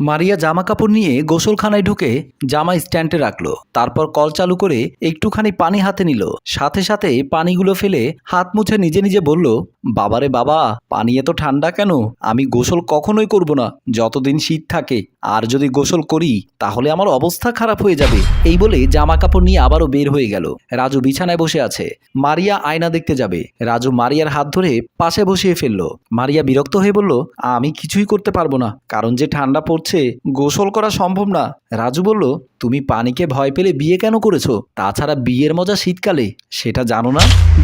মারিয়া জামা কাপড় নিয়ে গোসলখানায় ঢুকে জামা স্ট্যান্ডে রাখল। তারপর কল চালু করে একটুখানি পানি হাতে নিল। সাথে সাথে পানিগুলো ফেলে হাত মুছে নিজে নিজে বলল, বাবারে বাবা, পানি এত ঠান্ডা কেন? আমি গোসল কখনোই করব না। যতদিন শীত থাকে, আর যদি গোসল করি, তাহলে আমার অবস্থা খারাপ হয়ে যাবে। এই বলে জামা কাপড় নিয়ে আবারও বের হয়ে গেল। রাজু বিছানায় বসে আছে। মারিয়া আয়না দেখতে যাবে। রাজু মারিয়ার হাত ধরে পাশে বসিয়ে ফেলল। মারিয়া বিরক্ত হয়ে বলল, আমি কিছুই করতে পারব না, কারণ যে ঠান্ডা পড়ছে গোসল করা সম্ভব না। রাজু বলল, তুমি পানিকে ভয় পেলে বিয়ে কেন করেছ? তাছাড়া বিয়ের মজা শীতকালে। সেটা জানো না?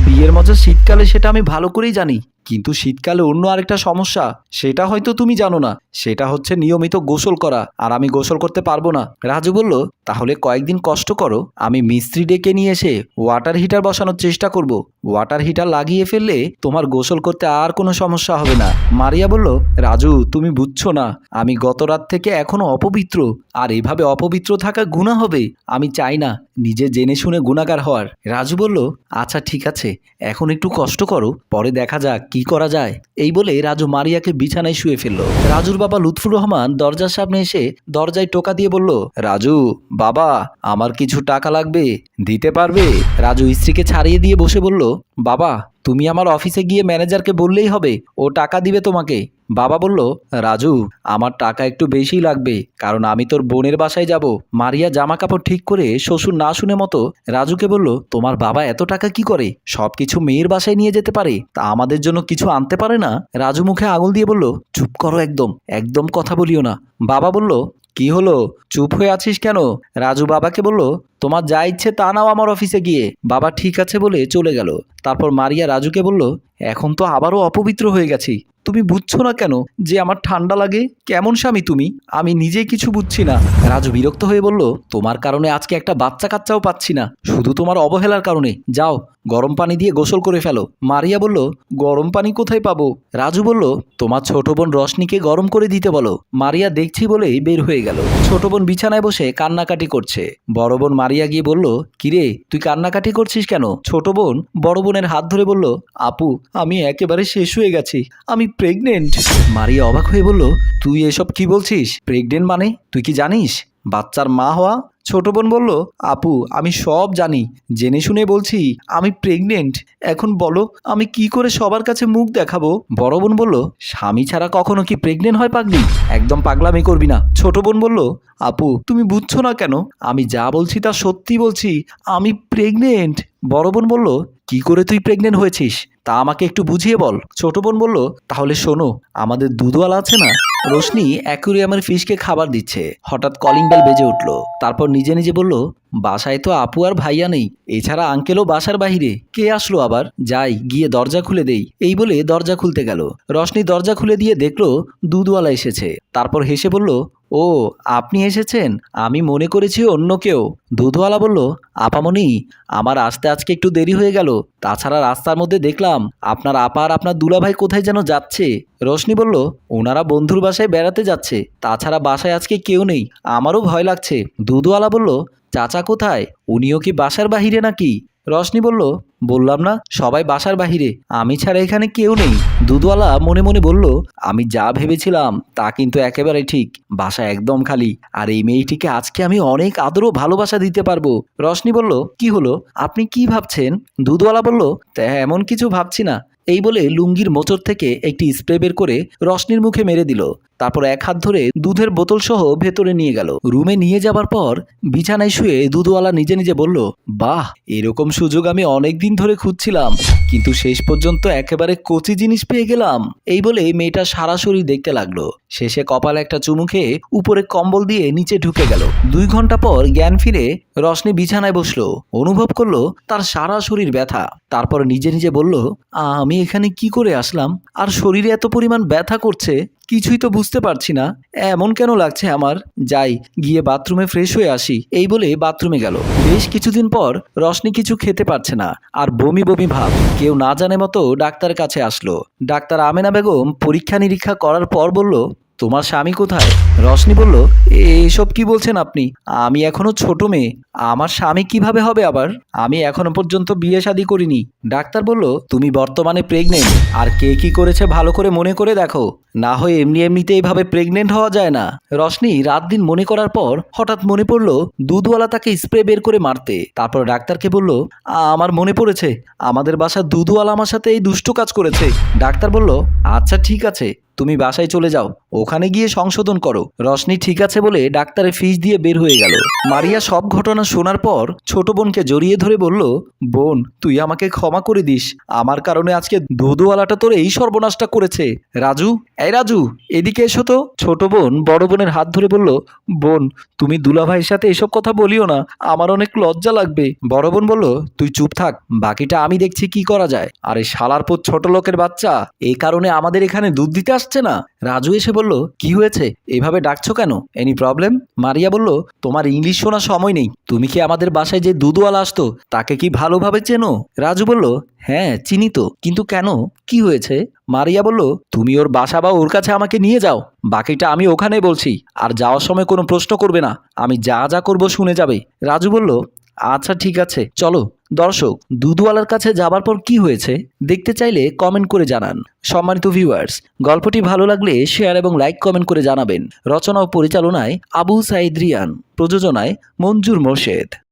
বিয়ের মজা শীতকালে সেটা আমি ভালো করেই জানি। কিন্তু শীতকালে অন্য আরেকটা সমস্যা, সেটা হয়তো তুমি জানো না। সেটা হচ্ছে নিয়মিত গোসল করা, আর আমি গোসল করতে পারব না। রাজু বলল, তাহলে কয়েকদিন কষ্ট করো, আমি মিস্ত্রি ডেকে নিয়ে এসে ওয়াটার হিটার বসানোর চেষ্টা করব। ওয়াটার হিটার লাগিয়ে ফেললে তোমার গোসল করতে আর কোনো সমস্যা হবে না। মারিয়া বলল, রাজু, তুমি বুঝছ না, আমি গত রাত থেকে এখনও অপবিত্র, আর এভাবে অপবিত্র থাকা গুণা হবে, আমি চাই না নিজে জেনে শুনে গুণাগার হওয়ার। রাজু বলল আচ্ছা ঠিক আছে, এখন একটু কষ্ট করো, পরে দেখা যাক। কি করা যায়? এই বলে রাজু মারিয়াকে বিছানায় শুয়ে ফেলল। রাজুর বাবা লুৎফুর রহমান দরজার সামনে এসে দরজায় টোকা দিয়ে বলল, রাজু, বাবা, আমার কিছু টাকা লাগবে, দিতে পারবে? রাজু স্ত্রীকে ছাড়িয়ে দিয়ে বসে বলল, বাবা, তুমি আমার অফিসে গিয়ে ম্যানেজারকে বললেই হবে, ও টাকা দিবে তোমাকে। বাবা বলল, রাজু, আমার টাকা একটু বেশি লাগবে, কারণ আমি তোর বোনের বাসায় যাব। মারিয়া জামা কাপড় ঠিক করে শ্বশুর না শুনে মতো রাজুকে বলল, তোমার বাবা এত টাকা কি করে? সব কিছু মেয়ের বাসায় নিয়ে যেতে পারে, তা আমাদের জন্য কিছু আনতে পারে না? রাজু মুখে আঙুল দিয়ে বলল, চুপ করো একদম একদম কথা বলিও না। বাবা বলল, কি হলো? চুপ হয়ে আছিস কেন? রাজু বাবাকে বলল, তোমার যা ইচ্ছে তা নাও আমার অফিসে গিয়ে। বাবা ঠিক আছে বলে চলে গেল। তারপর মারিয়া রাজুকে বলল, এখন তো আবারও অপবিত্র হয়ে গেছি। তুমি বুঝছ না কেন যে আমার ঠান্ডা লাগে? কেমন স্বামী তুমি? আমি নিজেই কিছু বুঝছি না। রাজু বিরক্ত হয়ে বলল, তোমার কারণে আজকে একটা বাচ্চা কাচ্চাও পাচ্ছি না। শুধু তোমার অবহেলার কারণে। যাও, গরম পানি দিয়ে গোসল করে ফেলো। মারিয়া বলল, গরম পানি কোথায় পাবো? রাজু বলল, তোমার ছোট বোন রশনিকে গরম করে দিতে বলো। মারিয়া, দেখছি বলেই বের হয়ে গেল। ছোট বোন বিছানায় বসে কান্নাকাটি করছে। বড় বোন মারিয়া গিয়ে বলল, কিরে, তুই কান্নাকাটি করছিস কেন? ছোট বোন বড় বোনের হাত ধরে বলল, আপু, আমি একেবারে শেষ হয়ে গেছি। আমি প্রেগনেন্ট মারিয়া অবাক হয়ে বলল, তুই এসব কি বলছিস? প্রেগনেন্ট মানে? তুই কি জানিস? বাচ্চার মা হওয়া ছোট বোন বলল, আপু, আমি সব জানি। জেনে শুনে বলছি, আমি প্রেগনেন্ট এখন বলো, আমি কি করে সবার কাছে মুখ দেখাবো? বড় বোন বলল, স্বামী ছাড়া কখনো কি প্রেগনেন্ট হয় পাগলি? একদম পাগলামি করবি না। ছোট বোন বলল, আপু, তুমি বুঝছ না কেন? আমি যা বলছি তা সত্যি বলছি। আমি প্রেগনেন্ট বড় বোন বলল কি করে তুই প্রেগনেন্ট হয়েছিস? তা আমাকে একটু বুঝিয়ে বল। ছোট বোন বলল, তাহলে শোনো, আমাদের দুধওয়ালা আছে না? রোশনি অ্যাকুরিয়ামের ফিশকে খাবার দিচ্ছে। হঠাৎ কলিং বেল বেজে উঠল। তারপর নিজে নিজে বলল, বাসায় তো আপু আর ভাইয়া নেই। এছাড়া আঙ্কেলও বাসার বাহিরে। কে আসলো আবার? যাই, গিয়ে দরজা খুলে দেই। এই বলে দরজা খুলতে গেল। রশনি দরজা খুলে দিয়ে দেখল দুধওয়ালা এসেছে। তারপর হেসে বলল ও, আপনি এসেছেন? আমি মনে করেছি অন্য কেউ। দুধওয়ালা বলল, আপামনি, আমার আসতে আজকে একটু দেরি হয়ে গেল। তাছাড়া রাস্তার মধ্যে দেখলাম, আপনার আপা আর আপনার দুলাভাই কোথায় যেন যাচ্ছে। রোশনি বলল, ওনারা বন্ধুর বাসায় বেড়াতে যাচ্ছে। তাছাড়া বাসায় আজকে কেউ নেই। আমারও ভয় লাগছে। দুধওয়ালা বলল, চাচা কোথায়? উনিও কি বাসার বাহিরে নাকি? রশনি বলল, বললাম না, সবাই বাসার বাহিরে। আমি ছাড়া এখানে কেউ নেই। দুধওয়ালা মনে মনে বলল, আমি যা ভেবেছিলাম, তা কিন্তু একেবারে ঠিক। বাসা একদম খালি। আর এই মেয়েটিকে আজকে আমি অনেক আদরও ভালোবাসা দিতে পারব। রশনি বলল, কি হলো? আপনি কি ভাবছেন? দুধওয়ালা বলল, তা এমন কিছু ভাবছি না। এই বলে লুঙ্গির মোচর থেকে একটি স্প্রে বের করে রশনির মুখে মেরে দিল। তারপর এক হাত ধরে দুধের বোতল সহ ভেতরে নিয়ে গেল। রুমে নিয়ে যাবার পর বিছানায় শুয়ে দুধওয়ালা নিজে নিজে বলল, বাহ, এরকম সুযোগ আমি অনেক দিন ধরে খুঁজছিলাম, কিন্তু শেষ পর্যন্ত একেবারে কচি জিনিস পেয়ে গেলাম। এই বলে মেয়েটা সারা শরীর দেখতে লাগল। শেষে কপালে একটা চুমু খেয়ে উপরে কম্বল দিয়ে নিচে ঢুকে গেল। দুই ঘণ্টা পর জ্ঞান ফিরে রশনি বিছানায় বসল, অনুভব করল তার সারা শরীর ব্যথা। তারপর নিজে নিজে বলল আমি এখানে কি করে আসলাম? আর শরীরে এত পরিমাণ ব্যথা করছে? কিছুই তো বুঝতে পারছি না। এমন কেন লাগছে আমার? যাই, গিয়ে বাথরুমে ফ্রেশ হয়ে আসি। এই বলে বাথরুমে গেল। বেশ কিছুদিন পর রশনি কিছু খেতে পারছে না, আর বমি বমি ভাব। কেউ না জানে মতো ডাক্তারের কাছে আসলো। ডাক্তার আমেনা বেগম পরীক্ষা নিরীক্ষা করার পর বলল তোমার স্বামী কোথায়? রশনি বলল এসব কি বলছেন আপনি? আমি এখনও ছোট মেয়ে। আমার স্বামী কীভাবে হবে আবার? আমি এখনও পর্যন্ত বিয়ে শাদী করিনি। ডাক্তার বলল, তুমি বর্তমানে প্রেগনেন্ট আর কে কি করেছে ভালো করে মনে করে দেখো। না হয় এমনি এমনিতে এইভাবে প্রেগনেন্ট হওয়া যায় না। রশনি রাত দিন মনে করার পর হঠাৎ মনে পড়ল, দুধওয়ালা তাকে স্প্রে বের করে মারতে। তারপর ডাক্তারকে বলল, আমার মনে পড়েছে। আমাদের বাসার দুধওয়ালা আমার সাথে এই দুষ্ট কাজ করেছে। ডাক্তার বলল আচ্ছা ঠিক আছে। তুমি বাসায় চলে যাও, ওখানে গিয়ে সংশোধন করো। রশনি ঠিক আছে বলে ডাক্তারের ফিস দিয়ে বের হয়ে গেল। মারিয়া সব ঘটনা শোনার পর ছোট বোনকে জড়িয়ে ধরে বলল, বোন, তুই আমাকে ক্ষমা করে দিস। আমার কারণে আজকে দুধওয়ালাটা তোর এই সর্বনাশটা করেছে। রাজু, এই রাজু, এদিকে এসো তো। ছোট বোন বড় বোনের হাত ধরে বলল, বোন, তুমি দুলাভাইয়ের সাথে এসব কথা বলিও না। আমার অনেক লজ্জা লাগবে। বড় বোন বলল, তুই চুপ থাক, বাকিটা আমি দেখছি কি করা যায়। আরে শালার পর ছোট লোকের বাচ্চা এই কারণে আমাদের এখানে দুধ দিতে আসছে না। রাজু এসে বলল, কি হয়েছে? এভাবে ডাকছো কেন? এনি প্রবলেম মারিয়া বলল, তোমার ইংলিশ শোনার সময় নেই। তুমি কি আমাদের বাসায় যে দুধওয়ালা আসতো, তাকে কি ভালোভাবে চেনো? রাজু বলল হ্যাঁ চিনি তো। কিন্তু কেন? কি হয়েছে? মারিয়া বলল, তুমি ওর বাসা বা ওর কাছে আমাকে নিয়ে যাও। বাকিটা আমি ওখানে বলছি। আর যাওয়ার সময় কোনো প্রশ্ন করবে না। আমি যা যা করব শুনে যাবে। রাজু বলল আচ্ছা ঠিক আছে। চলো, দর্শক, দুধওয়ালার কাছে যাবার পর কি হয়েছে দেখতে চাইলে কমেন্ট করে জানান। সম্মানিত ভিউয়ার্স গল্পটি ভালো লাগলে শেয়ার এবং লাইক কমেন্ট করে জানাবেন। রচনা ও পরিচালনায় আবু সাইদ রিয়ান, প্রযোজনায় মঞ্জুর মোর্শেদ।